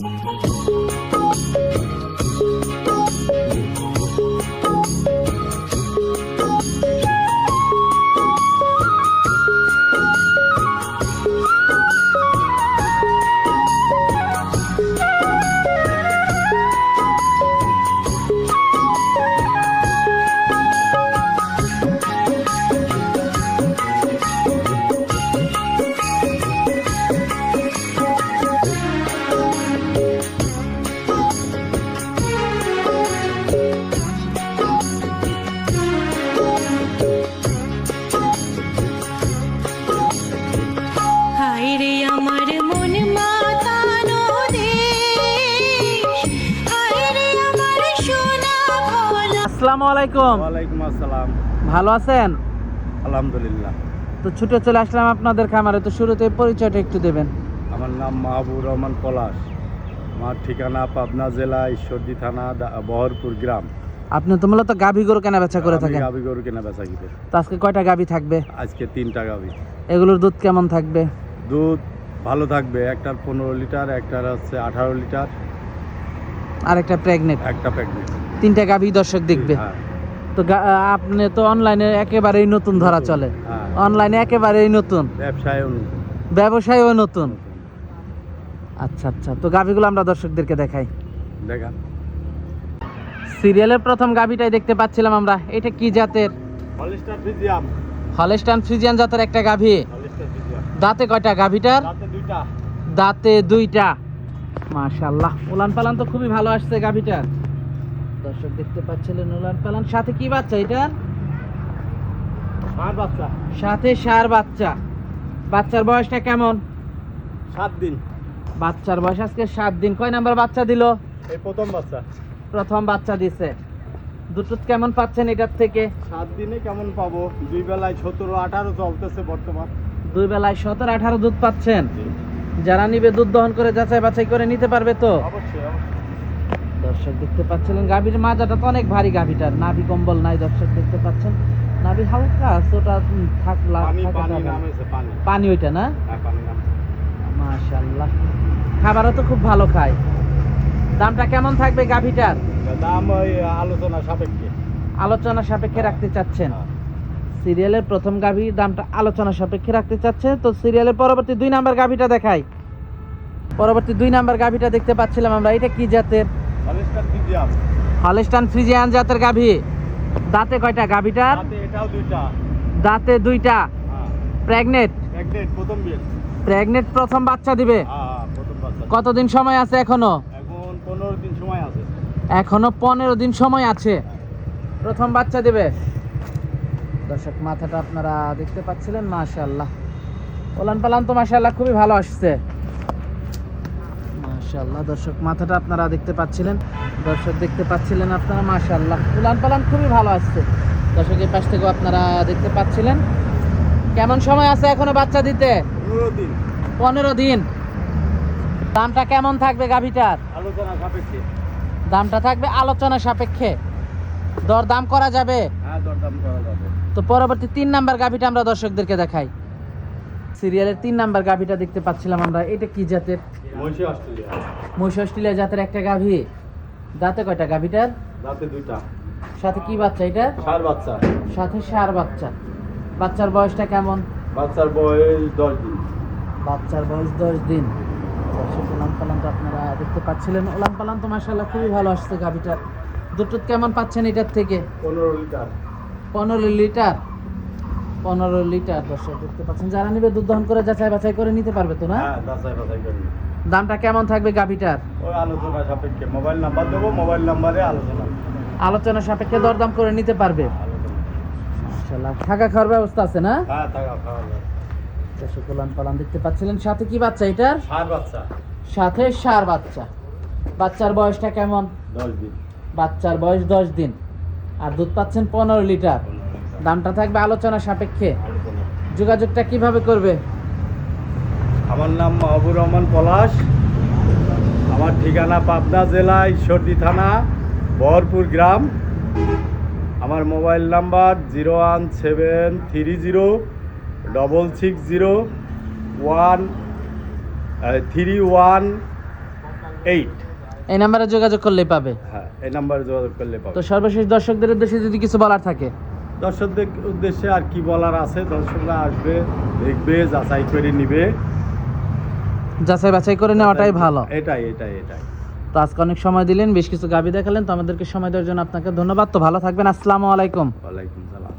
হায় আসসালামু আলাইকুম। ওয়ালাইকুম আসসালাম। ভালো আছেন? আলহামদুলিল্লাহ। তো ছুটে চলে আসলাম আপনাদের খামারে তো শুরুতে পরিচয়টা একটু দেবেন। আমার নাম মাহবুব রহমান পলাশ। আমার ঠিকানা পাবনা জেলা ঈশ্বরদী থানা বহরপুর গ্রাম। আপনি তো মূলত গাভী গরু কেনা বেচা করে থাকেন। গাভী গরু কেনা বেচা কিনে তো আজকে কয়টা গাভী থাকবে? আজকে তিনটা গাভী। এগুলোর দুধ কেমন থাকবে? দুধ ভালো থাকবে একটার পনেরো লিটার একটার হচ্ছে আঠারো লিটার। আর একটা প্রেগনেন্ট একটা প্যাকেট তিনটা গাভী দর্শক দেখবে। হ্যাঁ। তো আপনি তো অনলাইনে একেবারেই নতুন ধরা চলে। হ্যাঁ। অনলাইনে একেবারেই নতুন। ব্যবসায়ও নতুন। আচ্ছা আচ্ছা। তো গাভীগুলো আমরা দর্শকদেরকে দেখাই। দেখা। সিরিয়ালের প্রথম গাভীটাই দেখতে পাচ্ছিলাম আমরা। এটা কি জাতের? হলেস্টান ফ্রিজিয়ান জাতের একটা গাভী। দাঁতে কয়টা গাভীটার? দাঁতে দুইটা। মাশাল্লাহ উলান পালান তো খুবই ভালো আসছে গাভীটার। দর্শক দেখতে পাচ্ছিলেন উলান পালান সাথে কি বাচ্চা এটার সাত বাচ্চা। সাথে সার বাচ্চা। বাচ্চার বয়সটা কেমন? সাত দিন। বাচ্চার বয়স আজকে সাত দিন। কয় নাম্বার বাচ্চা দিল? এই প্রথম বাচ্চা। প্রথম বাচ্চা দিছে। দুটো কেমন পাচ্ছেন এটার থেকে? সাত দিনে কেমন পাবো? দুই বেলায় সতেরো আঠারো চলতেছে বর্তমান। দুই বেলায় সতেরো আঠারো দুধ পাচ্ছেন। যারা নিবে দুধ দহন করে যাচাই বাছাই করে নিতে পারবে তো? অবশ্যই অবশ্যই। দর্শক দেখতে পাচ্ছিলেন গাভীর মাজাটা তো অনেক ভারী গাভীটার। নাভি কম্বল নাই দর্শক দেখতে পাচ্ছেন। নাভি হালকা আছে, ওটা থাকলা পানি ওইটা না? হ্যাঁ মাশাল্লাহ খাবারও তো খুব ভালো খায়। দামটা কেমন থাকবে গাভীটার? দাম ওই আলোচনা সাপেক্ষে। আলোচনা সাপেক্ষে রাখতে চাচ্ছেন। সিরিয়ালের প্রথম গাভীর দামটা আলোচনা সাপেক্ষে রাখতে চাচ্ছে। তো সিরিয়ালের পরবর্তী দুই নাম্বার গাভীটা দেখাই। পরবর্তী দুই নাম্বার গাভীটা দেখতে পাচ্ছিলাম আমরা। এটা কি জাতের? হলেস্টান ফ্রিজিয়ান জাতের গাভী। দাঁতে কয়টা? গাভীটার? দাঁতে দুইটা। হ্যাঁ। প্রেগনেট? প্রথম প্রেগনেট প্রথম বাচ্চা দিবে? হ্যাঁ প্রথম বাচ্চা কতদিন সময় আছে এখনও? এখন পনেরো দিন সময় আছে। এখনও পনেরো দিন সময় আছে। প্রথম বাচ্চা দিবে? দর্শক মাথাটা আপনারা দেখতে পাচ্ছিলেন? মাশাল্লাহ ওলান পালান তো মাশাল্লাহ খুবই ভালো আসছে। মাশাল্লাহ দর্শক মাথাটা আপনারা দেখতে পাচ্ছিলেন। দর্শক দেখতে পাচ্ছিলেন আপনারা মাশাল্লাহ উলান পালান খুবই ভালো আসছে। দর্শকের পাশ থেকেও আপনারা দেখতে পাচ্ছিলেন। কেমন সময় আছে এখনও বাচ্চা দিতে? পনেরো দিন। দামটা কেমন থাকবে গাভীটার? আলোচনা সাপেক্ষে। দামটা থাকবে আলোচনা সাপেক্ষে। হ্যাঁ দরদাম করা যাবে। তো পরবর্তী তিন নাম্বার গাভীটা আমরা দর্শকদেরকে দেখাই। সিরিয়ালের তিন নাম্বার গাভীটা দেখতে পাচ্ছিলাম আমরা। এটা কি জাতের? মহিষী অস্ট্রেলিয়া। জাতের একটা গাভী। দাঁতে কয়টা গাভীটার? রাতে দুইটা। সাথে কি বাচ্চা এটা? সার বাচ্চা। সাথে সার বাচ্চা। বাচ্চার বয়সটা কেমন? বাচ্চার বয়স দশ দিন। বাচ্চার বয়স দশ দিন। দর্শক উলান পালান তো আপনারা দেখতে পাচ্ছিলেন। উলান পালান তো মাসাল্লাহ খুবই ভালো আসছে গাভীটার। দুটো কেমন পাচ্ছেন এটার থেকে? পনেরো লিটার। পনেরো লিটার। পনেরো লিটার দর্শক দেখতে পাচ্ছেন। যারা নিবে দুধ দহন করে যাচাই বাছাই করে নিতে পারবে তো না? হ্যাঁ দামটা কেমন থাকবে গাভিটার? আলোচনা সাপেক্ষে। মোবাইল নাম্বার দেবো মোবাইল নাম্বারে আলোচনা। আলোচনা সাপেক্ষে দরদাম করে নিতে পারবে? মাশাআল্লাহ। থাকা খাওয়ার ব্যবস্থা আছে না? হ্যাঁ থাকা পালান দেখতে পাচ্ছিলেন। সাথে কি বাচ্চা এটার? সার বাচ্চা। সাথে সার বাচ্চা। বাচ্চার বয়সটা কেমন? দিন। বাচ্চার বয়স দশ দিন। আর দুধ পাচ্ছেন পনেরো লিটার। দামটা থাকবে আলোচনা সাপেক্ষে। যোগাযোগটা কীভাবে করবে? আমার নাম মাহবুর রহমান পলাশ। আমার ঠিকানা পাবনা জেলা ঈশ্বরদী থানা বহরপুর গ্রাম। আমার mobile number zero one seven three zero double six zero one three one eight. এই নাম্বারে যোগাযোগ করলে পাবে। হ্যাঁ এই নাম্বারে যোগাযোগ করলে পাবে। তো সর্বশেষ দর্শকদের উদ্দেশ্যে যদি কিছু বলার থাকে। দর্শকদের উদ্দেশ্যে আর কি বলার আছে? দর্শকরা আসবে দেখবে যাচাই করে নিবে। যাচাই বাছাই করে নেওয়াটাই ভালো। এটাই এটাই এটাই। তো আজকে অনেক সময় দিলেন বেশ কিছু গাবি দেখালেন তো আমাদেরকে সময় দেওয়ার জন্য আপনাকে ধন্যবাদ। তো ভালো থাকবেন আসসালামু আলাইকুম। ওয়ালাইকুম সালাম।